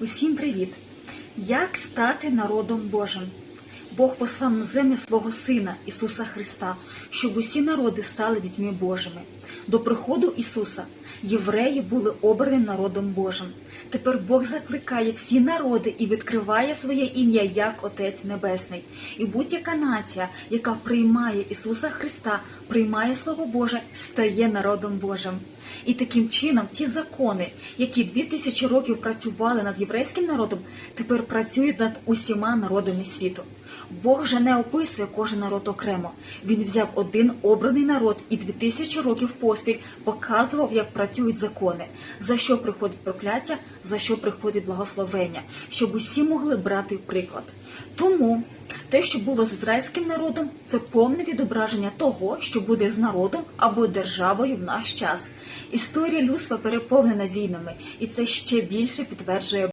Усім привіт! Як стати народом Божим? Бог послав на землю свого Сина Ісуса Христа, щоб усі народи стали дітьми Божими. До приходу Ісуса євреї були обраним народом Божим. Тепер Бог закликає всі народи і відкриває своє ім'я як Отець Небесний. І будь-яка нація, яка приймає Ісуса Христа, приймає Слово Боже, стає народом Божим. І таким чином ті закони, які дві тисячі років працювали над єврейським народом, тепер працюють над усіма народами світу. Бог вже не описує кожен народ окремо. Він взяв один обраний народ і дві тисячі років поспіль показував, як працюють закони, за що приходить прокляття, за що приходить благословення, щоб усі могли брати приклад. Тому те, що було з ізраїльським народом, це повне відображення того, що буде з народом або державою в наш час. Історія людства переповнена війнами, і це ще більше підтверджує